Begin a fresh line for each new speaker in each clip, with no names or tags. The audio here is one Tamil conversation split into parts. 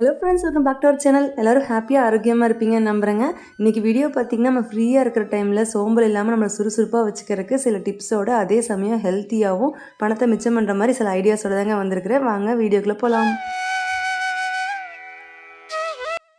Hello friends welcome back to our channel எல்லோரும் ஹாப்பியாக ஆரோக்கியமாக இருப்பீங்கன்னு நம்புகிறேங்க இன்றைக்கி வீடியோ பார்த்தீங்கன்னா நம்ம ஃப்ரீயாக இருக்கிற டைமில் சோம்பல் இல்லாமல் நம்மளை சுறுசுறுப்பாக வச்சுக்கிறதுக்கு சில டிப்ஸோட அதே சமயம் ஹெல்த்தியாகவும் பணத்தை மிச்சம் பண்ணுற மாதிரி சில ஐடியாஸோட தாங்க வந்திருக்கிறேன். வாங்க வீடியோக்குள்ளே போகலாம்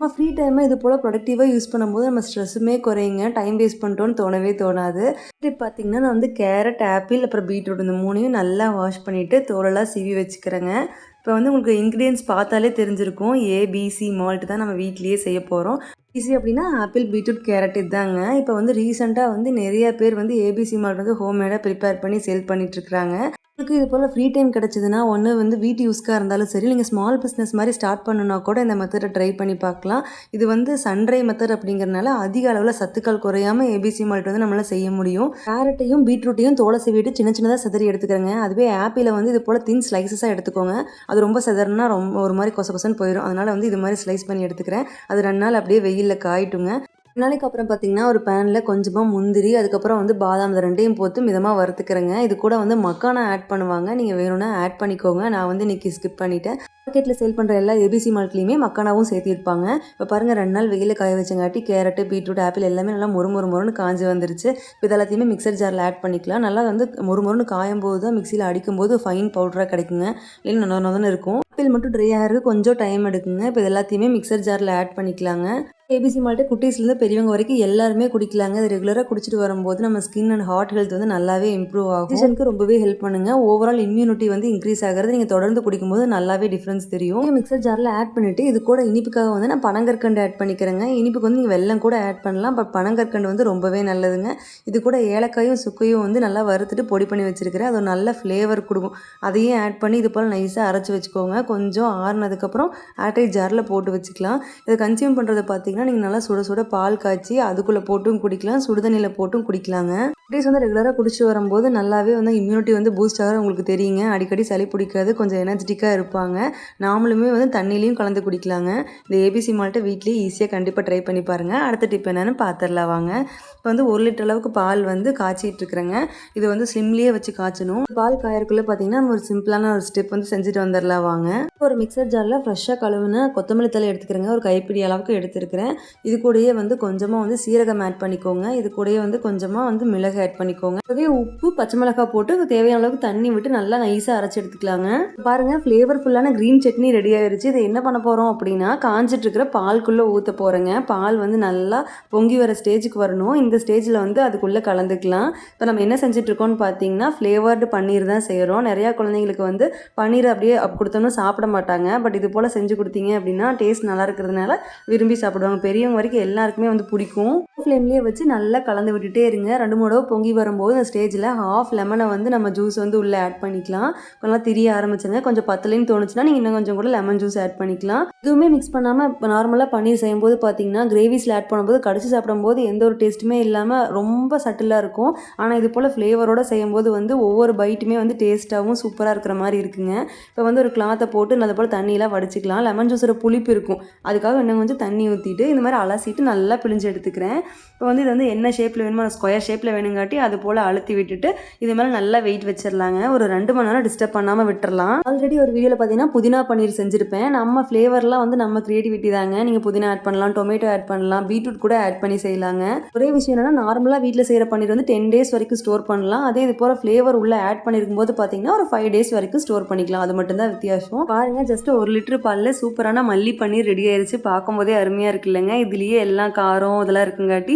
நம்ம ஃப்ரீ டைமை இது போல் ப்ரொடக்டிவாக யூஸ் பண்ணும்போது நம்ம ஸ்ட்ரெஸ்ஸுமே குறையுங்க. டைம் வேஸ்ட் பண்ணிட்டோன்னு தோணவே தோணாது. இது பார்த்தீங்கன்னா நான் வந்து கேரட் ஆப்பிள் அப்புறம் பீட்ரூட் இந்த மூணையும் நல்லா வாஷ் பண்ணிவிட்டு தோலெல்லாம் சீவி வச்சுக்கிறேங்க. இப்போ வந்து உங்களுக்கு இன்க்ரீடியன்ஸ் பார்த்தாலே தெரிஞ்சிருக்கும். ஏபிசி மால்ட் தான் நம்ம வீட்லேயே செய்ய போகிறோம் ஈஸி அப்படின்னா ஆப்பிள் பீட்ரூட் கேரட் இதாங்க இப்போ வந்து ரீசெண்டாக வந்து நிறைய பேர் வந்து ஏபிசி மால்ட் வந்து ஹோம்மேடாக ப்ரிப்பேர் பண்ணி சேல் பண்ணிட்டுருக்காங்க உங்களுக்கு இது போல் ஃப்ரீ டைம் கிடச்சிதுன்னா ஒன்று வந்து வீட்டு யூஸ்க்காக இருந்தாலும் சரி நீங்கள் ஸ்மால் பிஸ்னஸ் மாதிரி ஸ்டார்ட் பண்ணணுன்னா கூட இந்த மெத்தடை ட்ரை பண்ணி பார்க்கலாம். இது வந்து சன்ட்ரை மெத்தட் அப்படிங்கிறனால அதிக அளவில் சத்துக்கள் குறையாமல் ஏபிசி மால்ட் வந்து நம்மளால் செய்ய முடியும். கேரட்டையும் பீட்ரூட்டையும் தோலை சீவிட்டு சின்ன சின்னதாக செதறி எடுத்துக்கிறேங்க. அதுவே ஆப்பிளை வந்து இது போல் தின் ஸ்லைசஸாக எடுத்துக்கோங்க. அது ரொம்ப செதறினா ரொம்ப ஒரு மாதிரி கொச கொசன்னு போயிடும் அதனால் வந்து இது மாதிரி ஸ்லைஸ் பண்ணி எடுத்துக்கிறேன். அது ரெண்டு நாள் அப்படியே வெயிலில் காயிட்டுங்க. நாளைக்கு அப்புறம் பார்த்தீங்கன்னா ஒரு பேனில் கொஞ்சமாக முந்திரி அதுக்கப்புறம் வந்து பாதாம் ரெண்டையும் போட்டு மிதமாக வறுத்துக்கிறேங்க. இது கூட வந்து மக்கானா ஆட் பண்ணுவாங்க. நீங்கள் வேணும்னா ஆட் பண்ணிக்கோங்க. நான் வந்து இன்றைக்கி ஸ்கிப் பண்ணிட்டேன். மார்க்கெட்டில் சேல் பண்ணுற எல்லா ஏபிசி மால்ட்லேயுமே மக்கானாவும் சேர்த்திருப்பாங்க இப்போ பாருங்கள் ரெண்டு நாள் வெயிலில் காய வச்சங்காட்டி கேரட்டு பீட்ரூட் ஆப்பிள் எல்லாமே நல்லா மொறு மொறு மொறுன்னு காஞ்சி வந்துருச்சு. இப்போ இதெல்லாத்தையுமே மிக்சர் ஜாரில் ஆட் பண்ணிக்கலாம். நல்லா வந்து மொறு மொறுன்னு காயும் போது தான் மிக்சியில் அடிக்கும்போது ஃபைன் பவுடராக கிடைக்குங்க. இல்லை நொத நொதன்னு இருக்கும். ஆப்பிள் மட்டும் ட்ரை ஆகிறதுக்கு கொஞ்சம் டைம் எடுக்குங்க. இப்போ எல்லாத்தையுமே மிக்சர் ஜாரில் ஆட் பண்ணிக்கலாங்க. ஏபிசி மால்ட்டு குட்டீஸ்லேருந்து பெரியவங்க வரைக்கும் எல்லாருமே குடிக்கலாங்க. அது ரெகுலராக குடிச்சிட்டு வரும்போது நம்ம ஸ்கின் அண்ட் ஹார்ட் ஹெல்த் வந்து நல்லாவே இம்ப்ரூவ் ஆகும். சீசனுக்கு ரொம்பவே ஹெல்ப் பண்ணுங்க. ஓவரால் இம்யூனிட்டி வந்து இன்க்ரீஸ் ஆகிறது நீங்கள் தொடர்ந்து குடிக்கும்போது நல்லாவே டிஃப்ரென்ஸ் தெரியும். மிக்சர் ஜாரில் ஆட் பண்ணிவிட்டு இது கூட இனிப்புக்காக வந்து நான் பனங்கற்கண்டு ஆட் பண்ணிக்கிறேங்க. இனிப்புக்கு வந்து நீங்கள் வெள்ளம் கூட ஆட் பண்ணலாம். பட் பனங்கற்கண்டு வந்து ரொம்பவே நல்லதுங்க. இது கூட ஏலக்காயும் சுக்கையும் வந்து நல்லா வறுத்துட்டு பொடி பண்ணி வச்சிருக்கிறேன். அது ஒரு நல்ல ஃப்ளேவர் கொடுக்கும். அதையும் ஆட் பண்ணி இது போல் நைஸாக அரைச்சி வச்சுக்கோங்க. கொஞ்சம் ஆறுனதுக்கப்புறம் ஆட்டை ஜாரில் போட்டு வச்சுக்கலாம். இதை கன்சியூம் பண்ணுறதை பார்த்தீங்கன்னா நீங்கள் நல்லா சுட சுட பால் காய்ச்சி அதுக்குள்ளே போட்டும் குடிக்கலாம் சுடுதண்ணியில் போட்டும் குடிக்கலாங்க. டேஸ் வந்து ரெகுலராக குடிச்சு வரும்போது நல்லாவே வந்து இம்யூனிட்டி வந்து பூஸ்ட் ஆகிற உங்களுக்கு தெரியுங்க. அடிக்கடி சளி பிடிக்காது கொஞ்சம் எனர்ஜெட்டிக்காக இருப்பாங்க. நாமளுமே வந்து தண்ணிலையும் கலந்து குடிக்கலாங்க. இந்த ஏபிசி மால்ட்டை வீட்லேயே ஈஸியாக கண்டிப்பாக ட்ரை பண்ணி பாருங்கள் அடுத்த டிப் என்னென்னு பார்த்துடலாம் வாங்க. இப்போ வந்து ஒரு லிட்டர் அளவுக்கு பால் வந்து காய்ச்சிட்டு இருக்கிறேங்க. இது வந்து சிம்லேயே வச்சு காய்ச்சணும். பால் காயறக்குள்ளே பார்த்தீங்கன்னா ஒரு சிம்பிளான ஒரு ஸ்டெப் வந்து செஞ்சுட்டு வந்துடலாம் வாங்க. ஒரு மிக்சர் ஜாரில் ஃப்ரெஷ்ஷாக கழுவுன கொத்தமல்லி தலை எடுத்துக்கிறேங்க. ஒரு கைப்பிடி அளவுக்கு எடுத்துருக்கிறேன். இது கூடயே வந்து கொஞ்சமாக வந்து சீரகம் ஆட் பண்ணிக்கோங்க. இது கூடயே வந்து கொஞ்சமாக வந்து மிளகு ஆட் பண்ணிக்கோங்க. அதுவே உப்பு பச்சை மிளகாய் போட்டு தேவையான அளவுக்கு தண்ணி விட்டு நல்லா நைஸாக அரைச்சி எடுத்துக்கலாங்க. பாருங்க ஃப்ளேவர்ஃபுல்லான க்ரீன் சட்னி ரெடி ஆயிருச்சு. இதை என்ன பண்ண போகிறோம் அப்படின்னா காஞ்சிட்டு இருக்கிற பால்குள்ளே ஊற்ற போகிறேங்க பால் வந்து நல்லா பொங்கி வர ஸ்டேஜுக்கு வரணும். இந்த ஸ்டேஜில் வந்து அதுக்குள்ளே கலந்துக்கலாம். இப்போ நம்ம என்ன செஞ்சிட்டுருக்கோன்னு பார்த்தீங்கன்னா ஃப்ளேவர்டு பன்னீர் தான் செய்கிறோம் நிறையா குழந்தைங்களுக்கு வந்து பன்னீர் அப்படியே அப் கொடுத்தோம்னா சாப்பிட மாட்டாங்க. பட் இது போல் செஞ்சு கொடுத்தீங்க அப்படின்னா டேஸ்ட் நல்லா இருக்கிறதுனால விரும்பி சாப்பிடுவாங்க. பெரியவங்க வரைக்கும் எல்லாருக்குமே வந்து பிடிக்கும். ஃப்ளேம்லேயே வச்சு நல்லா கலந்து விட்டுட்டே இருங்க. ரெண்டு மூணு தடவை பொங்கி வரும்போது அந்த ஸ்டேஜில் ஹாஃப் லெமனை வந்து நம்ம ஜூஸ் வந்து உள்ளே ஆட் பண்ணிக்கலாம். கொஞ்சம் திரிய ஆரம்பிச்சுங்க கொஞ்சம் பத்தலைன்னு தோணுச்சுன்னா நீங்கள் இன்னும் கொஞ்சம் கூட லெமன் ஜூஸ் ஆட் பண்ணிக்கலாம். எதுவுமே மிக்ஸ் பண்ணாமல் இப்போ நார்மலாக பன்னீர் செய்யும்போது பார்த்தீங்கன்னா கிரேவிஸில் ஆட் பண்ணும்போது கடிச்சு சாப்பிடும்போது எந்த ஒரு டேஸ்ட்டுமே இல்லாமல் ரொம்ப சட்டிலாக இருக்கும். ஆனால் இது போல் ஃப்ளேவரோடு செய்யும்போது வந்து ஒவ்வொரு பைட்டுமே வந்து டேஸ்ட்டாகவும் சூப்பராக இருக்கிற மாதிரி இருக்குங்க. இப்போ வந்து ஒரு கிளாத்தை போட்டு நல்ல போல் தண்ணியெலாம் வடிச்சிக்கலாம். லெமன் ஜூஸோட புளிப்பு இருக்கும். அதுக்காக இன்னும் கொஞ்சம் தண்ணி ஊற்றிட்டு இந்த மாதிரி அலசிட்டு நல்லா பிழிஞ்சு எடுத்துக்கிறேன். இப்போ வந்து இது வந்து என்ன ஷேப்பில் வேணுமோ ஸ்கொயர் ஷேப்பில் வேணுங்காட்டி அது போல் அழுத்தி விட்டுட்டு இது மேலே நல்லா வெயிட் வச்சிடலாங்க. ஒரு ரெண்டு மணி நேரம் டிஸ்டர்ப் பண்ணாமல் விட்டுறலாம். ஆல்ரெடி ஒரு வீடியோவில் பார்த்தீங்கன்னா புதினா பன்னீர் செஞ்சுருப்பேன். நம்ம ஃப்ளேவர்லாம் வந்து நம்ம க்ரியேட்டிவிட்டி தாங்க. நீங்கள் புதினா ஆட் பண்ணலாம் டொமேட்டோ ஆட் பண்ணலாம் பீட்ரூட் கூட ஆட் பண்ணி செய்யலாங்க. ஒரே விஷயம் என்னன்னா நார்மலாக வீட்டில் செய்கிற பன்னீர் வந்து டென் டேஸ் வரைக்கும் ஸ்டோர் பண்ணலாம். அதே இது போல் ஃப்ளேவர் உள்ளே ஆட் பண்ணிருக்கும் போது பார்த்தீங்கன்னா ஒரு ஃபைவ் டேஸ் வரைக்கும் ஸ்டோர் பண்ணிக்கலாம். அது மட்டும்தான் வித்தியாசம். பாருங்க ஜஸ்ட் ஒரு லிட்டர் பாலில் சூப்பரான மல்லி பன்னீர் ரெடி ஆயிருச்சு. பார்க்கும்போதே அருமையாக இருக்கு இல்லைங்க. இதுலேயே எல்லாம் காரம் இதெல்லாம் இருக்குங்காட்டி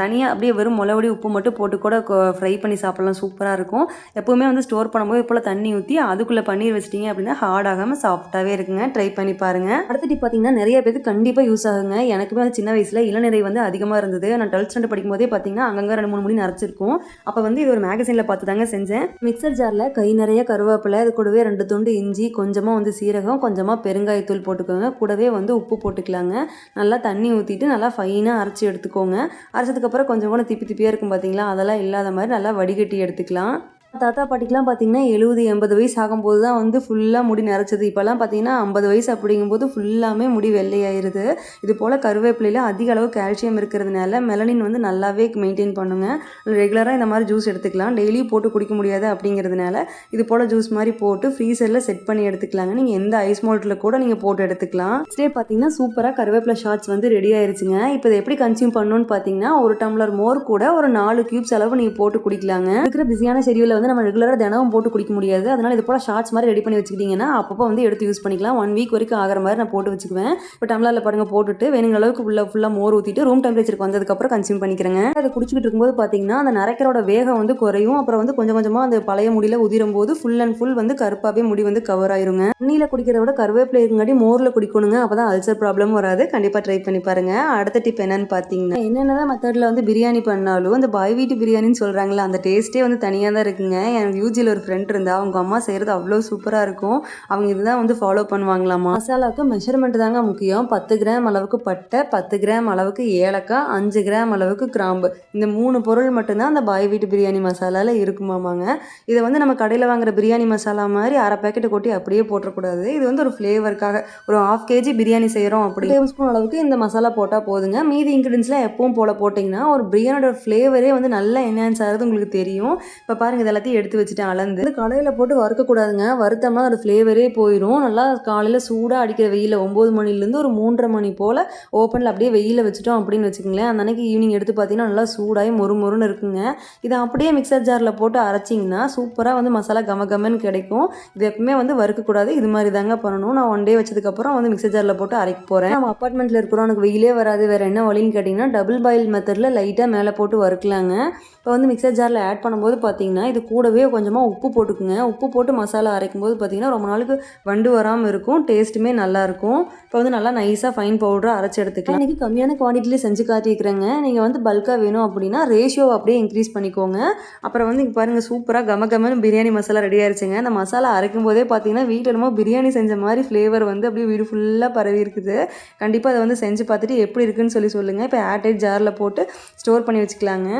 தனியாக அப்படியே வெறும் முளவடி உப்பு மட்டும் போட்டு கூட ஃப்ரை பண்ணி சாப்பிட்லாம். சூப்பராக இருக்கும். எப்போவுமே வந்து ஸ்டோர் பண்ணும்போது இப்போ தண்ணி ஊற்றி அதுக்குள்ளே பன்னீர் வச்சிட்டிங்க அப்படின்னா ஹார்ட் ஆகாமல் சாஃப்ட்டாகவே இருக்குங்க. ட்ரை பண்ணி பாருங்கள் அடுத்துட்டு பார்த்தீங்கன்னா நிறைய பேருக்கு கண்டிப்பாக யூஸ் ஆகுங்க. எனக்குமே வந்து சின்ன வயசில் இளநிறை வந்து அதிகமாக இருந்தது. நான் டுவெல்த் ஸ்டாண்டர்ட் படிக்கும் போதே பார்த்தீங்கன்னா அங்கங்கே ரெண்டு மூணு மணி நரைச்சிருக்கும். அப்போ வந்து இது ஒரு மேகசினில் பார்த்து தாங்க செஞ்சேன். மிக்சர் ஜாரில் கை நிறைய கருவேப்பிலை அது கூடவே ரெண்டு துண்டு இஞ்சி கொஞ்சமாக வந்து சீரகம் கொஞ்சமாக பெருங்காயத்தூள் போட்டுக்கோங்க. கூடவே வந்து உப்பு போட்டுக்கலாங்க. நல்லா தண்ணி ஊற்றிட்டு நல்லா ஃபைனாக அரைச்சி எடுத்துக்கோங்க. அரைச்சதுக்கப்புறம் கொஞ்சம் கூட திப்பி திப்பியாக இருக்கும் பார்த்தீங்களா அதெல்லாம் இல்லாத மாதிரி நல்லா வடிகட்டி எடுத்துக்கலாம். தாத்தா பாட்டிக்கெலாம் பார்த்தீங்கன்னா எழுபது எண்பது வயசு ஆகும்போது தான் வந்து ஃபுல்லாக முடி நிறச்சது இப்போல்லாம் பார்த்தீங்கன்னா ஐம்பது வயசு அப்படிங்கும்போது ஃபுல்லாமே முடி வெள்ளையாயிருது. இது போல் கருவேப்பிலையில் அதிக அளவு கால்சியம் இருக்கிறதுனால மெலனின் வந்து நல்லாவே மெயின்டைன் பண்ணுங்க. ரெகுலராக இந்த மாதிரி ஜூஸ் எடுத்துக்கலாம். டெய்லி போட்டு குடிக்க முடியாது அப்படிங்கிறதுனால இது போல் ஜூஸ் மாதிரி போட்டு ஃப்ரீசரில் செட் பண்ணி எடுத்துக்கலாங்க. நீங்கள் எந்த ஐஸ் மோல்ட்டில் கூட நீங்கள் போட்டு எடுத்துக்கலாம். ஸ்டே பார்த்தீங்கன்னா சூப்பராக கருவேப்பிலை ஷார்ட்ஸ் வந்து ரெடி ஆயிருச்சுங்க. இப்போ இதை எப்படி கன்சியூம் பண்ணணும்னு பார்த்தீங்கன்னா ஒரு டம்ளர் மோர் கூட ஒரு நாலு கியூப்ஸ் அளவு நீங்கள் போட்டு குடிக்கலாங்க. இருக்கிற பிஸியான ஷெடியூலில் வந்து நம்ம ரெகுலராக தினமும் போட்டு குடிக்க முடியாது. அதனால் இது போல் ஷார்ட்ஸ் மாதிரி ரெடி பண்ணி வச்சுக்கிட்டிங்கன்னா அப்பப்போ வந்து எடுத்து யூஸ் பண்ணிக்கலாம். ஒன் வீக் வரைக்கும் ஆகிற மாதிரி நான் போட்டு வச்சுக்குவேன். இப்போ டம்ளரில் பாருங்க போட்டுட்டு வேணுங்கிற அளவுக்கு உள்ள ஃபுல்லாக மோர் ஊற்றிட்டு ரூம் டெம்பரேச்சருக்கு வந்ததுக்கப்புறம் கன்சியூம் பண்ணிக்கிறேங்க. அதை குடிச்சிக்கிட்டு இருக்கும்போது பார்த்தீங்கன்னா அந்த நரைக்கரோட வேகம் வந்து குறையும். அப்புறம் வந்து கொஞ்சம் கொஞ்சமாக அந்த பழைய முடியில் உதிரும் போது ஃபுல் அண்ட் ஃபுல் வந்து கருப்பாகவே முடி வந்து கவர் ஆயிருங்க. தண்ணியில் குடிக்கிறத விட கருவேப்பிலை இருக்குங்காட்டி மோரில் குடிக்கணுங்க. அப்போ தான் அல்சர் ப்ராப்ளம் வராது. கண்டிப்பாக ட்ரை பண்ணி பாருங்க. அடுத்த டிப் என்னன்னு பார்த்தீங்கன்னா என்னென்னதான் மெத்தடில் வந்து பிரியாணி பண்ணாலும் அந்த பாய் வீட்டு பிரியாணின்னு சொல்கிறாங்களா அந்த டேஸ்ட்டே வந்து தனியாக தான் இருக்குங்க. எனக்கு யூஜியில் ஒரு ஃப்ரெண்ட் இருந்தா அவங்க அம்மா செய்கிறது அவ்வளோ சூப்பராக இருக்கும். அவங்க இதுதான் வந்து ஃபாலோ பண்ணுவாங்களாமா? மசாலாவுக்கு மெஷர்மெண்ட் தாங்க முக்கியம். பத்து கிராம் அளவுக்கு பட்டை பத்து கிராம் அளவுக்கு ஏலக்காய் அஞ்சு கிராம் அளவுக்கு கிராம்பு. இந்த மூணு பொருள் மட்டும்தான் அந்த பாய் வீட்டு பிரியாணி மசாலாவில் இருக்குமாமாங்க. இதை வந்து நம்ம கடையில் வாங்குற பிரியாணி மசாலா மாதிரி அரை பேக்கெட்டை கொட்டி அப்படியே போட்டுறக்கூடாது. இது வந்து ஒரு ஃப்ளேவருக்காக ஒரு ஹாஃப் கேஜி பிரியாணி செய்கிறோம் அப்படி டேபிள் ஸ்பூன் அளவுக்கு இந்த மசாலா போட்டால் போதுங்க. மீதி இன்க்ரீடியன்ஸ்லாம் எப்பவும் போல போட்டிங்கன்னா ஒரு பிரியாணியோட ஃப்ளேவரே வந்து நல்லா என்ஹான்ஸ் ஆகிறது உங்களுக்கு தெரியும். இப்போ பாருங்கள் இதெல்லாம் எல்லாத்தையும் எடுத்து வச்சுட்டேன் அளந்து கடையில் போட்டு வறுக்கக்கூடாதுங்க. வறுத்தோம்னா அது ஃப்ளேவரே போயிடும் நல்லா காலையில் சூடாக அடிக்கிற வெயிலில் ஒம்பது மணிலேருந்து ஒரு மூன்றரை மணி போல் ஓப்பனில் அப்படியே வெயிலில் வச்சுட்டோம் அப்படின்னு வச்சுக்கோங்களேன். அந்த அன்னைக்கு ஈவினிங் எடுத்து பார்த்தீங்கன்னா நல்லா சூடாகி மொறு மொறுன்னு இருக்குங்க. இதை அப்படியே மிக்சர் ஜாரில் போட்டு அரைச்சிங்கன்னா சூப்பராக வந்து மசாலா கம கமன்னு கிடைக்கும். இது எப்பவுமே வந்து வறுக்கக்கூடாது. இது மாதிரி தாங்க பண்ணணும். நான் ஒன் டே வச்சதுக்கப்புறம் வந்து மிக்சர் ஜாரில் போட்டு அரைக்க போகிறேன் நம்ம அப்பார்ட்மெண்ட்டில் இருக்கிறோம். எனக்கு வெயிலே வராது. வேறு என்ன வழின்னு கேட்டிங்கன்னா டபுள் பாயில் மெத்தடில் லைட்டாக மேலே போட்டு வறுக்கலாங்க. இப்போ வந்து மிக்சர் ஜாரில் ஆட் பண்ணும்போது பார்த்தீங்கன்னா இது கூடவே கொஞ்சமாக உப்பு போட்டுக்குங்க. உப்பு போட்டு மசாலா அரைக்கும் போது பார்த்தீங்கன்னா ரொம்ப நாளுக்கு வண்டு வராமல் இருக்கும். டேஸ்ட்டுமே நல்லாயிருக்கும் இப்போ வந்து நல்லா நைஸாக ஃபைன் பவுடராக அரைச்சி எடுத்துக்கலாம். இன்றைக்கி கம்மியான குவான்டிட்டியில் செஞ்சு காட்டியிருக்கிறேங்க. நீங்கள் வந்து பல்காக வேணும் அப்படின்னா ரேஷியோவை அப்படியே இன்க்ரீஸ் பண்ணிக்கோங்க. அப்புறம் வந்து இங்கே பாருங்கள் சூப்பராக கம கமன்னு பிரியாணி மசாலா ரெடி ஆயிடுச்சுங்க அந்த மசாலா அரைக்கும் போதே பார்த்தீங்கன்னா வீட்டில் என்னமோ பிரியாணி செஞ்ச மாதிரி ஃப்ளேவர் வந்து அப்படியே வீடு ஃபுல்லாக பரவி இருக்குது. கண்டிப்பாக அதை வந்து செஞ்சு பார்த்துட்டு எப்படி இருக்குன்னு சொல்லி சொல்லுங்கள் இப்போ ஏர்டைட் ஜாரில் போட்டு ஸ்டோர் பண்ணி வச்சுக்கலாங்க.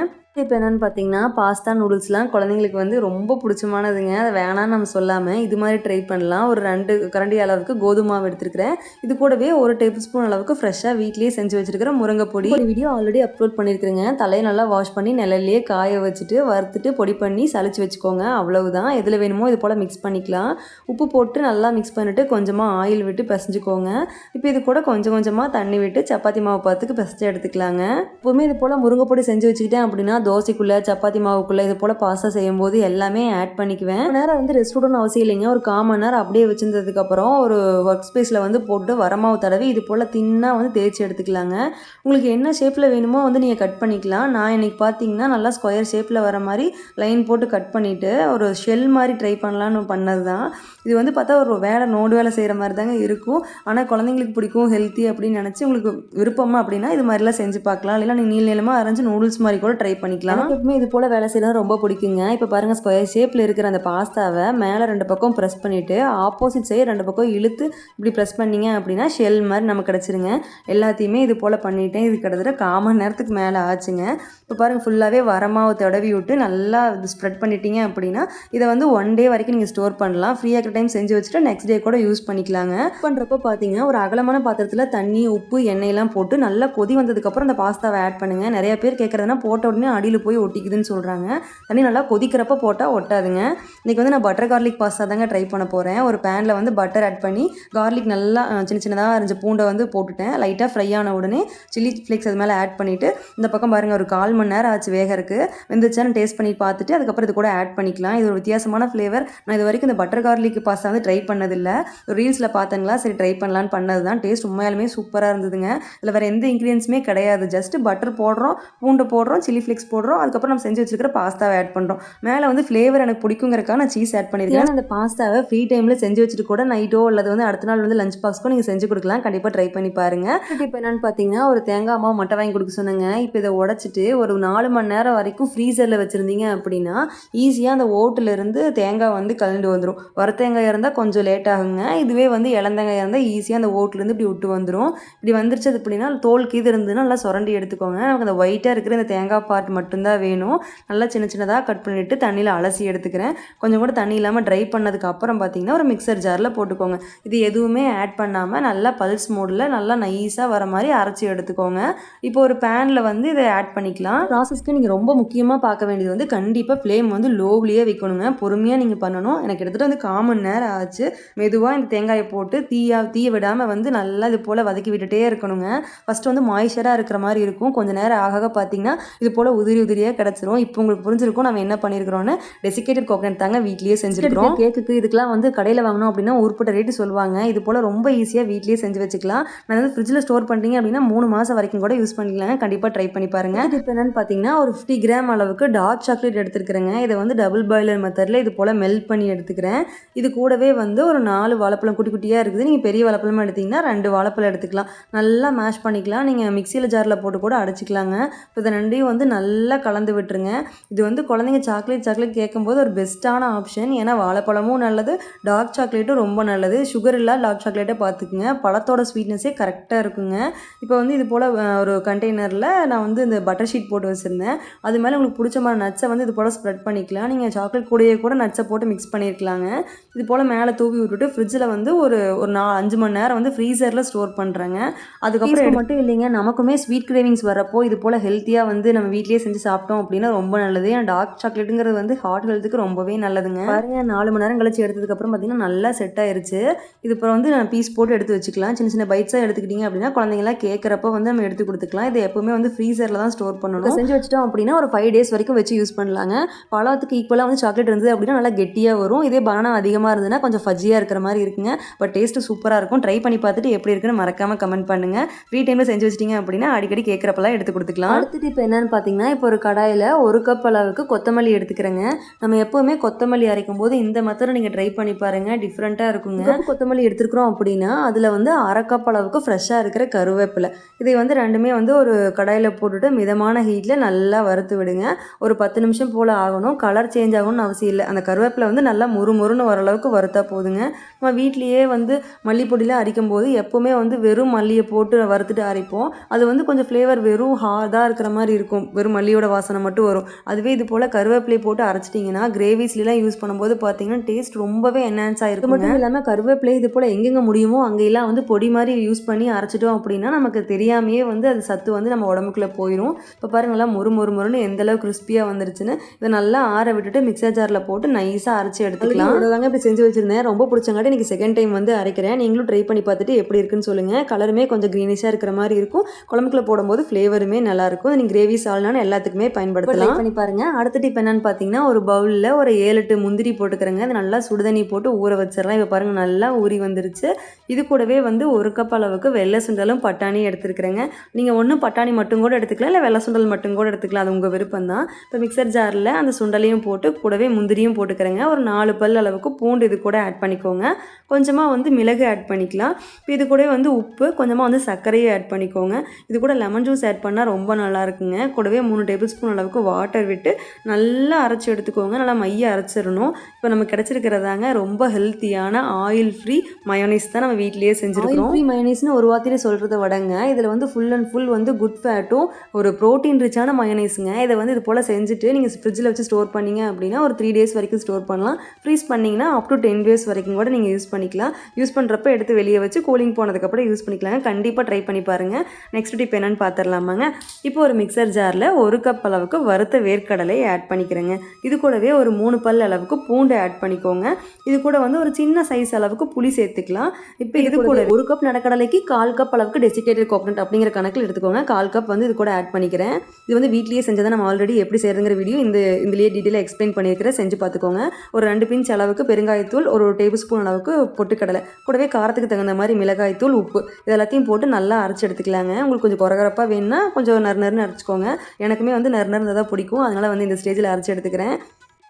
இப்போ என்னென்னு பார்த்தீங்கன்னா பாஸ்தா நூடுல்ஸ்லாம் குழந்தைங்களுக்கு வந்து ரொம்ப பிடிச்சமானதுங்க. அதை வேணான்னு நம்ம சொல்லாமல் இது மாதிரி ட்ரை பண்ணலாம். ஒரு ரெண்டு கரண்டி அளவுக்கு கோதுமை மாவு எடுத்துருக்கிறேன். இது கூடவே ஒரு டேபிள் ஸ்பூன் அளவுக்கு ஃப்ரெஷ்ஷாக வீட்லேயே செஞ்சு வச்சுருக்கிற முருங்கை பொடி ஒரு வீடியோ ஆல்ரெடி அப்லோட் பண்ணியிருக்கிறேங்க தலையை நல்லா வாஷ் பண்ணி நிழல்லையே காய வச்சுட்டு வறுத்துட்டு பொடி பண்ணி சளிச்சு வச்சுக்கோங்க. அவ்வளவுதான். எதில் வேணுமோ இது போல் மிக்ஸ் பண்ணிக்கலாம். உப்பு போட்டு நல்லா மிக்ஸ் பண்ணிவிட்டு கொஞ்சமாக ஆயில் விட்டு பிசைஞ்சுக்கோங்க. இப்போ இது கூட கொஞ்சம் கொஞ்சமாக தண்ணி விட்டு சப்பாத்தி மாவு பார்த்துக்கு பிசைஞ்சு எடுத்துக்கலாங்க. எப்போவுமே இது போல் முருங்கை பொடி செஞ்சு வச்சுக்கிட்டேன் அப்படின்னா தோசைக்குள்ளே சப்பாத்தி மாவுக்குள்ளே இது போல் பாஸ்தா செய்யும்போது எல்லாமே ஆட் பண்ணிக்குவேன். நேரம் வந்து ரெஸ்ட் விடணும் அவசியம் இல்லைங்க. ஒரு காமன் நேரம் அப்படியே வச்சிருந்ததுக்கப்புறம் ஒரு ஒர்க் ஸ்பேஸில் வந்து போட்டு வரமாவு தடவி இது போல் தின்னாக வந்து தேய்ச்சி எடுத்துக்கலாங்க. உங்களுக்கு என்ன ஷேப்பில் வேணுமோ வந்து நீங்கள் கட் பண்ணிக்கலாம். நான் இன்னைக்கு பார்த்தீங்கன்னா நல்லா ஸ்கொயர் ஷேப்பில் வர மாதிரி லைன் போட்டு கட் பண்ணிவிட்டு ஒரு ஷெல் மாதிரி ட்ரை பண்ணலான்னு பண்ணது தான் இது வந்து பார்த்தா ஒரு வேலை நோடு வேலை செய்கிற மாதிரி தாங்க இருக்கும். ஆனால் குழந்தைங்களுக்கு பிடிக்கும் ஹெல்த்தி அப்படின்னு நினச்சி உங்களுக்கு விருப்பமா அப்படின்னா இது மாதிரிலாம் செஞ்சு பார்க்கலாம். இல்லைன்னா நீங்கள் நீள நீளமாக அரைஞ்சு நூடுல்ஸ் மாதிரி கூட ட்ரை பண்ணி பண்ணிக்கலாம்? எப்பவுமே இது போல் வேலை செய்யலாம் ரொம்ப பிடிக்குங்க. இப்போ பாருங்கள் ஸ்கொயர் ஷேப்பில் இருக்கிற அந்த பாஸ்தாவை மேலே ரெண்டு பக்கம் ப்ரெஸ் பண்ணிவிட்டு ஆப்போசிட் சைடு ரெண்டு பக்கம் இழுத்து இப்படி ப்ரெஸ் பண்ணீங்க அப்படின்னா ஷெல் மாதிரி நமக்கு கிடச்சிருங்க. எல்லாத்தையுமே இது போல் பண்ணிட்டேன். இது கிட்டத்தட்ட காமன் நேரத்துக்கு மேலே ஆச்சுங்க. இப்போ பாருங்கள் ஃபுல்லாகவே வரமாவை தடவி விட்டு நல்லா இது ஸ்ப்ரெட் பண்ணிட்டீங்க அப்படின்னா இதை வந்து ஒன் டே வரைக்கும் நீங்கள் ஸ்டோர் பண்ணலாம். ஃப்ரீயாக இருக்கிற டைம் செஞ்சு வச்சுட்டு நெக்ஸ்ட் டே கூட யூஸ் பண்ணிக்கலாங்க. பண்ணுறப்போ பார்த்தீங்கன்னா ஒரு அகலமான பாத்திரத்தில் தண்ணி உப்பு எண்ணெயெல்லாம் போட்டு நல்லா கொதி வந்ததுக்கப்புறம் அந்த பாஸ்தாவை ஆட் பண்ணுங்கள் நிறைய பேர் கேட்குறதுனா போட்ட உடனே அடியில் போய் ஒட்டிக்குதுன்னு சொல்கிறாங்க தண்ணி நல்லா கொதிக்கிறப்ப போட்டால் ஒட்டாதுங்க. இன்றைக்கி வந்து நான் பட்டர் கார்லிக் பாஸ்தா தாங்க ட்ரை பண்ண போகிறேன் ஒரு பேனில் வந்து பட்டர் ஆட் பண்ணி கார்லிக் நல்லா சின்ன சின்னதாக அரைஞ்ச பூண்டை வந்து போட்டுட்டேன். லைட்டாக ஃப்ரை ஆன உடனே சில்லி ஃப்ளேக்ஸ் அது மேலே ஆட் பண்ணிவிட்டு இந்த பக்கம் பாருங்கள் ஒரு கால் மணி நேரம் ஆச்சு வேகறதுக்கு வெந்துச்சான்னு டேஸ்ட் பண்ணி பார்த்துட்டு அதுக்கப்புறம் இது கூட ஆட் பண்ணிக்கலாம். இது ஒரு வித்தியாசமான ஃப்ளேவர் நான் இது வரைக்கும் இந்த பட்டர் கார்லிக் பாஸ்தா வந்து ட்ரை பண்ணதில்லை. ரீல்ஸில் பார்த்தங்களா? சரி ட்ரை பண்ணலான்னு பண்ணது தான் டேஸ்ட் உண்மையாலுமே சூப்பராக இருந்ததுங்க. இதில் வேறு எந்த இன்க்ரீடியன்ஸுமே கிடையாது. ஜஸ்ட் பட்டர் போடுறோம் பூண்டு போடுறோம் சில்லி ஃப்ளேக்ஸ் போடுறோம். அதுக்கப்புறம் நம்ம செஞ்சு வச்சிருக்கிற பாஸ்தாவை ஆட் பண்ணுறோம் மேலே வந்து ஃப்ளேவர் எனக்கு பிடிக்குங்கிறக்காக நான் சீஸ் ஆட் பண்ணியிருக்கேன் அந்த பாஸ்தாவை ஃப்ரீ டைமில் செஞ்சு வச்சுட்டு கூட நைட்டோ அல்லது வந்து அடுத்த நாள் வந்து லஞ்ச் பாக்ஸ்க்கோ நீங்கள் செஞ்சு கொடுக்கலாம். கண்டிப்பாக ட்ரை பண்ணி பாருங்க. இப்போ என்னன்னு பார்த்தீங்கன்னா ஒரு தேங்காய் மாவு மட்டை வாங்கி கொடுக்க சொன்னாங்க. இப்போ இதை உடச்சிட்டு ஒரு நாலு மணி நேரம் வரைக்கும் ஃப்ரீசரில் வச்சுருந்தீங்க அப்படின்னா ஈஸியாக அந்த ஓட்டுல இருந்து தேங்காய் வந்து கலந்து வந்துடும் வர தேங்காய் இருந்தால் கொஞ்சம் லேட் ஆகுங்க. இதுவே வந்து இளந்தேங்காய் இருந்தால் ஈஸியாக அந்த ஓட்டுலேருந்து இப்படி விட்டு வந்துடும் இப்படி வந்துருச்சு அப்படின்னா தோல் கீது இருந்ததுன்னா நல்லா சுரண்டி எடுத்துக்கோங்க. நமக்கு அந்த ஒயிட்டாக இருக்கிற இந்த தேங்காய் பார்ட் மட்டும்தான் வேணும். நல்லா சின்ன சின்னதாக கட் பண்ணிவிட்டு தண்ணியில் அலசி எடுத்துக்கிறேன். கொஞ்சம் கூட தண்ணி இல்லாமல் ட்ரை பண்ணதுக்கு அப்புறம் பார்த்தீங்கன்னா ஒரு மிக்சர் ஜாரில் போட்டுக்கோங்க. இது எதுவுமே ஆட் பண்ணாமல் நல்லா பல்ஸ் மோடில் நல்லா நைஸாக வர மாதிரி அரைச்சி எடுத்துக்கோங்க. இப்போ ஒரு பேனில் வந்து இதை ஆட் பண்ணிக்கலாம். ப்ராசஸ்க்கு நீங்கள் ரொம்ப முக்கியமாக பார்க்க வேண்டியது வந்து கண்டிப்பாக ஃப்ளேம் வந்து லோவ்லேயே வைக்கணுங்க. பொறுமையாக நீங்கள் பண்ணணும். எனக்கு கிட்டத்தட்ட வந்து காமன் நேரம் ஆச்சு. மெதுவாக இந்த தேங்காயை போட்டு தீயா தீய விடாமல் வந்து நல்லா இது போல் வதக்கி விட்டுட்டே இருக்கணுங்க. ஃபஸ்ட்டு வந்து மாய்ச்சராக இருக்கிற மாதிரி இருக்கும். கொஞ்சம் நேரம் ஆக ஆக பார்த்தீங்கன்னா இது போல் உதிரி உதிரியாக கிடச்சிரும். இப்போ உங்களுக்கு புரிஞ்சிருக்கும் நம்ம என்ன பண்ணியிருக்கிறோன்னு டெசிகேட்டட் கோகனட் தாங்க வீட்லேயே செஞ்சுருக்கிறோம். கேக்குக்கு இதுக்கெல்லாம் வந்து கடையில் வாங்கணும் அப்படின்னா உருப்பட்ட ரேட்டு சொல்லுவாங்க. இது போல் ரொம்ப ஈஸியாக வீட்லேயே செஞ்சு வச்சுக்கலாம். நான் வந்து ஃப்ரிட்ஜில் ஸ்டோர் பண்ணிட்டீங்க அப்படின்னா மூணு மாதம் வரைக்கும் கூட யூஸ் பண்ணிக்கலாங்க. கண்டிப்பாக ட்ரை பண்ணி பாருங்க. இப்போ என்னன்னு பார்த்தீங்கன்னா ஒரு ஃபிஃப்டி கிராம் அளவுக்கு டார்க் சாக்லேட் எடுத்துருக்கிறேங்க. இதை வந்து டபுள் பாய்லர் மெத்தடில் இது போல் மெல்ட் பண்ணி எடுத்துக்கிறேன். இது கூடவே வந்து ஒரு நாலு வாழைப்பழம் குட்டி குட்டியாக இருக்குது. நீங்கள் பெரிய வாழைப்பழம் எடுத்திங்கன்னா ரெண்டு வாழைப்பழம் எடுத்துக்கலாம். நல்லா மேஷ் பண்ணிக்கலாம். நீங்கள் மிக்சியில் ஜாரில் போட்டு கூட அடைச்சிக்கலாங்க. இப்போ இதை ரெண்டையும் வந்து நல்லா கலந்து விட்டுருங்க. இது வந்து குழந்தைங்க சாக்லேட் சாக்லேட் கேட்கும்போது ஒரு பெஸ்ட்டான ஆப்ஷன் ஏன்னா வாழைப்பழமும் நல்லது டார்க் சாக்லேட்டும் ரொம்ப நல்லது. சுகர் இல்லா டார்க் சாக்லேட்டை பார்த்துக்குங்க. பழத்தோட ஸ்வீட்னஸே கரெக்டாக இருக்குங்க. இப்போ வந்து இது போல் ஒரு கண்டெய்னரில் நான் வந்து இந்த பட்டர் ஷீட் போட்டு வச்சுருந்தேன். அது மேலே உங்களுக்கு பிடிச்ச மாதிரி நட்ஸை வந்து இது போல் ஸ்ப்ரெட் பண்ணிக்கலாம். நீங்கள் சாக்லேட் கூடயே கூட நட்ஸை போட்டு மிக்ஸ் பண்ணியிருக்கலாங்க இது போல் மேலே தூவி விட்டுட்டு ஃப்ரிட்ஜில் வந்து ஒரு ஒரு நா அஞ்சு மணி நேரம் வந்து ஃப்ரீசரில் ஸ்டோர் பண்ணுறேங்க அதுக்கப்புறம் மட்டும் இல்லைங்க நமக்குமே ஸ்வீட் கிரேவிங்ஸ் வரப்போ இது போல் ஹெல்த்தியாக வந்து நம்ம வீட்லேயே செஞ்சு சாப்பிட்டோம் அப்படின்னா ரொம்ப நல்லது. ஏன்னா டார்க் சாக்லேட்டுங்கிறது வந்து ஹார்ட் ஹெல்த்துக்கு ரொம்பவே நல்லதுங்க. பாருங்க நாலு மணி நேரம் கழிச்சு எடுத்ததுக்கப்புறம் பார்த்தீங்கன்னா நல்லா செட் ஆயிருச்சு. இது அப்புறம் வந்து நான் பீஸ் போட்டு எடுத்து வச்சுக்கலாம். சின்ன சின்ன பைட்ஸாக எடுத்துக்கிட்டிங்க அப்படின்னா குழந்தைங்களாம் கேட்குறப்ப வந்து நம்ம எடுத்து கொடுத்துக்கலாம். இது எப்பவுமே வந்து ஃப்ரீசரில் தான் ஸ்டோர் பண்ணணும். செஞ்சு வச்சிட்டோம் அப்படின்னா ஒரு ஃபைவ் டேஸ் வரைக்கும் வச்சு யூஸ் பண்ணலாங்க. பழத்துக்கு ஈக்குவலாக வந்து சாக்லேட் இருந்தது அப்படின்னா நல்லா கெட்டியாக வரும். இதே பனானா அதிகமாக இருந்ததுன்னா கொஞ்சம் ஃபஜ்ஜியாக இருக்கிற மாதிரி இருக்குங்க. பட் டேஸ்ட்டு சூப்பராக இருக்கும். ட்ரை பண்ணி பார்த்துட்டு எப்படி இருக்குன்னு மறக்காமல் கமெண்ட் பண்ணுங்க. ஃப்ரீ டைமில் செஞ்சு வச்சிட்டிங்க அப்படின்னா அடிக்கடி கேட்குறப்பெல்லாம் எடுத்து கொடுத்துக்கலாம். அடுத்து இப்போ என்னென்னு பார்த்தீங்கன்னா இப்போ ஒரு கடாயில் ஒரு கப் அளவுக்கு கொத்தமல்லி எடுத்துக்கிறேங்க. நம்ம எப்போவுமே கொத்தமல்லி அரைக்கும் போது இந்த மெத்தடை நீங்கள் ட்ரை பண்ணி பாருங்கள் டிஃப்ரெண்ட்டாக இருக்குங்க. கொத்தமல்லி எடுத்துருக்குறோம் அப்படின்னா அதில் வந்து அரை கப் அளவுக்கு ஃப்ரெஷ்ஷாக இருக்கிற கருவேப்பிலை. இதை வந்து ரெண்டுமே வந்து ஒரு கடாயில் போட்டுட்டு மிதமான ஹீட்டில் நல்லா வறுத்து விடுங்க. ஒரு பத்து நிமிஷம் போல் ஆகணும். கலர் சேஞ்ச் ஆகணும்னு அவசியம் இல்லை. அந்த கருவேப்பிலை வந்து நல்லா முறுமுறுன்னு ஓரளவுக்கு வர அளவுக்கு வறுத்தா போதுங்க. நம்ம வீட்லேயே வந்து மல்லிப்பொடியில் அரைக்கும் போது எப்போவுமே வந்து வெறும் மல்லியை போட்டு வறுத்துட்டு அரைப்போம். அது வந்து கொஞ்சம் ஃப்ளேவர் வெறும் ஹார்டாக இருக்கிற மாதிரி இருக்கும். வெறும் மல்லி மல்லியோட வாசனை மட்டும் வரும். அதுவே இது போல் கருவேப்பிலை போட்டு அரைச்சிட்டிங்கன்னா கிரேவிஸ்லாம் யூஸ் பண்ணும்போது பார்த்தீங்கன்னா டேஸ்ட் ரொம்பவே என்ஹான்ஸ் ஆகிருக்கும் மட்டும் இல்லாமல் கருவேப்பிலை இது போல் எங்கெங்கே முடியுமோ அங்கெல்லாம் வந்து பொடி மாதிரி யூஸ் பண்ணி அரைச்சிட்டோம் அப்படின்னா நமக்கு தெரியாமையே வந்து அது சத்து வந்து நம்ம உடம்புக்குள்ளே போயிடும் இப்போ பாருங்களா மொறு மொறு மொறுன்னு எந்த அளவுக்கு கிறிஸ்பியாக வந்துருச்சுன்னு இதை நல்லா ஆற விட்டுட்டு மிக்சர் ஜாரில் போட்டு நைஸாக அரைச்சி எடுத்துக்கலாம். அவ்வளோதாங்க இப்படி செஞ்சு வச்சிருந்தேன். ரொம்ப பிடிச்சங்காட்டி எனக்கு செகண்ட் டைம் வந்து அரைக்கிறேன். நீங்களும் ட்ரை பண்ணி பார்த்துட்டு எப்படி இருக்குன்னு சொல்லுங்கள் கலருமே கொஞ்சம் க்ரீனிஷாக இருக்கிற மாதிரி இருக்கும். குழம்புக்குள்ள போடும்போது ஃப்ளேவருமே நல்லாயிருக்கும் நீங்கள் கிரேவி சால்னான்னு எல்லாத்துக்குமே பயன்படுத்தலாம். பண்ணி பாருங்க. அடுத்த இப்போ என்னன்னு பார்த்தீங்கன்னா ஒரு பவுலில் ஒரு ஏழு எட்டு முந்திரி போட்டுக்கிறேங்க. அது நல்லா சுடுதண்ணி போட்டு ஊற வச்சிடலாம். இப்போ பாருங்கள் நல்லா ஊறி வந்துருச்சு. இது கூடவே வந்து ஒரு கப் அளவுக்கு வெள்ளை சுண்டலும் பட்டாணி எடுத்துருக்குறேங்க. நீங்கள் ஒன்றும் பட்டாணி மட்டும் கூட எடுத்துக்கலாம். இல்லை வெள்ளை சுண்டல் மட்டும் கூட எடுத்துக்கலாம். அது உங்கள் விருப்பம் தான் இப்போ மிக்சர் ஜாரில் அந்த சுண்டலையும் போட்டு கூடவே முந்திரியும் போட்டுக்கிறேங்க. ஒரு நாலு பல் அளவுக்கு பூண்டு இது கூட ஆட் பண்ணிக்கோங்க. கொஞ்சமாக வந்து மிளகு ஆட் பண்ணிக்கலாம். இப்போ இது கூட வந்து உப்பு கொஞ்சமாக வந்து சர்க்கரையை ஆட் பண்ணிக்கோங்க. இது கூட லெமன் ஜூஸ் ஆட் பண்ணால் ரொம்ப நல்லா இருக்குங்க. கூடவே மூணு டேபிள் ஸ்பூன் அளவுக்கு வாட்டர் விட்டு நல்லா அரைச்சி எடுத்துக்கோங்க. நல்லா மைய அரைச்சிடணும். இப்போ நம்ம கிடச்சிருக்கிறதாங்க ரொம்ப ஹெல்த்தியான ஆயில் ஃப்ரீ மயோனைஸ் தான் நம்ம வீட்லேயே செஞ்சுருக்கோம் ஃப்ரீ மயோனைஸ்னு ஒரு வார்த்தையில சொல்கிறத விடங்க. இதில் வந்து ஃபுல் அண்ட் ஃபுல் வந்து குட் ஃபேட்டும் ஒரு ப்ரோட்டீன் ரிச்சான மயோனைஸுங்க இதை வந்து இது போல் செஞ்சுட்டு நீங்கள் ஃப்ரிட்ஜில் வச்சு ஸ்டோர் பண்ணீங்க அப்படின்னா ஒரு த்ரீ டேஸ் வரைக்கும் ஸ்டோர் பண்ணலாம். ஃப்ரீஸ் பண்ணிங்கன்னா அப் டு டென் டேஸ் வரைக்கும் கூட நீங்கள் யூஸ் பண்ணிக்கலாம். யூஸ் பண்ணுறப்ப எடுத்து வெளியே வச்சு கூலிங் போனதுக்கப்புறம் யூஸ் பண்ணிக்கலாங்க. கண்டிப்பாக ட்ரை பண்ணி பாருங்கள் நெக்ஸ்ட் டிப் என்னென்னு பார்த்துடலாமாங்க இப்போ ஒரு மிக்சர் ஜாரில் ஒரு கப் அளவுக்கு வறுத்த வேர்க்கடலை ஆட் பண்ணிக்கிறேங்க. இது கூடவே ஒரு மூணு பல் அளவுக்கு பூண்டு ஆட் பண்ணிக்கோங்க. இது கூட வந்து ஒரு சின்ன சைஸ் அளவுக்கு புளி சேர்த்துக்கலாம். இப்போ இது கூட ஒரு கப் நடக்கடலைக்கு கால் கப் அளவுக்கு டெசிகேட்டட் கோகனட் அப்படிங்கிற கணக்கில் எடுத்துக்கோங்க. கால் கப் வந்து இது கூட ஆட் பண்ணிக்கிறேன். இது வந்து வீட்லேயே செஞ்சதை நம்ம ஆல்ரெடி எப்படி செய்யறதுங்கிற வீடியோ இந்த இதுலேயே டீட்டெயிலாக எக்ஸ்பிளைன் பண்ணியிருக்கிறேன். செஞ்சு பார்த்துக்கோங்க. ஒரு ரெண்டு பிஞ்ச் அளவுக்கு பெருங்காயத்தூள் ஒரு டேபிள் ஸ்பூன் அளவுக்கு பொட்டுக்கடலை. கூடவே காரத்துக்கு தகுந்த மாதிரி மிளகாய்த்தூள் உப்பு. இது எல்லாத்தையும் போட்டு நல்லா அரைச்சி எடுத்துக்கலாங்க. உங்களுக்கு கொஞ்சம் குறகரப்பாக வேணும்னா கொஞ்சம் நறு நறுன்னு அரைச்சிக்கோங்க. எனக்குமே வந்து நறு நறுன்னு தான் பிடிக்கும். அதனால் வந்து இந்த ஸ்டேஜில் அரைச்சி எடுத்துக்கிறேன்.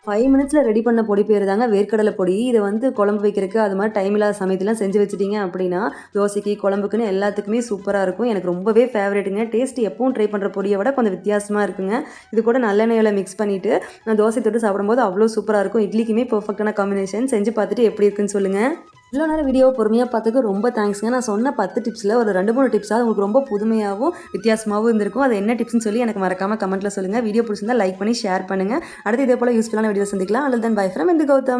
ஃபைவ் மினிட்ஸில் ரெடி பண்ண பொடி பேர் தாங்க வேர்க்கடலை பொடி. இதை வந்து குழம்பு வைக்கிறதுக்கு அது மாதிரி டைம் இல்லாத சமயத்துலாம் செஞ்சு வச்சிட்டிங்க அப்படின்னா தோசைக்கு குழம்புக்குன்னு எல்லாத்துக்குமே சூப்பராக இருக்கும். எனக்கு ரொம்பவே ஃபேவரேட்டுங்க டேஸ்ட் எப்பவும் ட்ரை பண்ணுற பொடியை விட கொஞ்சம் வித்தியாசமாக இருக்குங்க. இது கூட நல்லெண்ணெயில் மிக்ஸ் பண்ணிவிட்டு நான் தோசை தொட்டு சாப்பிடும்போது அவ்வளோ சூப்பராக இருக்கும். இட்லிக்குமே பர்ஃபெக்டான காம்பினேஷன் செஞ்சு பார்த்துட்டு எப்படி இருக்குன்னு சொல்லுங்கள் இவ்வளோ நேரம் வீடியோ பொறுமையாக பார்த்துக்க ரொம்ப தேங்க்ஸ்ங்க நான் சொன்ன பத்து டிப்ஸில் ஒரு ரெண்டு மூணு டிப்ஸாக உங்களுக்கு ரொம்ப புதுமையாகவும் வித்தியாசமாகவும் இருந்திருக்கும். அது என்ன டிப்ஸ்னு சொல்லி எனக்கு மறக்காமல் கமெண்ட்டில் சொல்லுங்கள் வீடியோ பிடிச்சிருந்தா லைக் பண்ணி ஷேர் பண்ணுங்கள் அடுத்து இதே போல் யூஸ்ஃபுல்லான வீடியோ சந்திக்கலாம். அல்லது தன் பை ஃப்ரம் இந்த கௌதம்.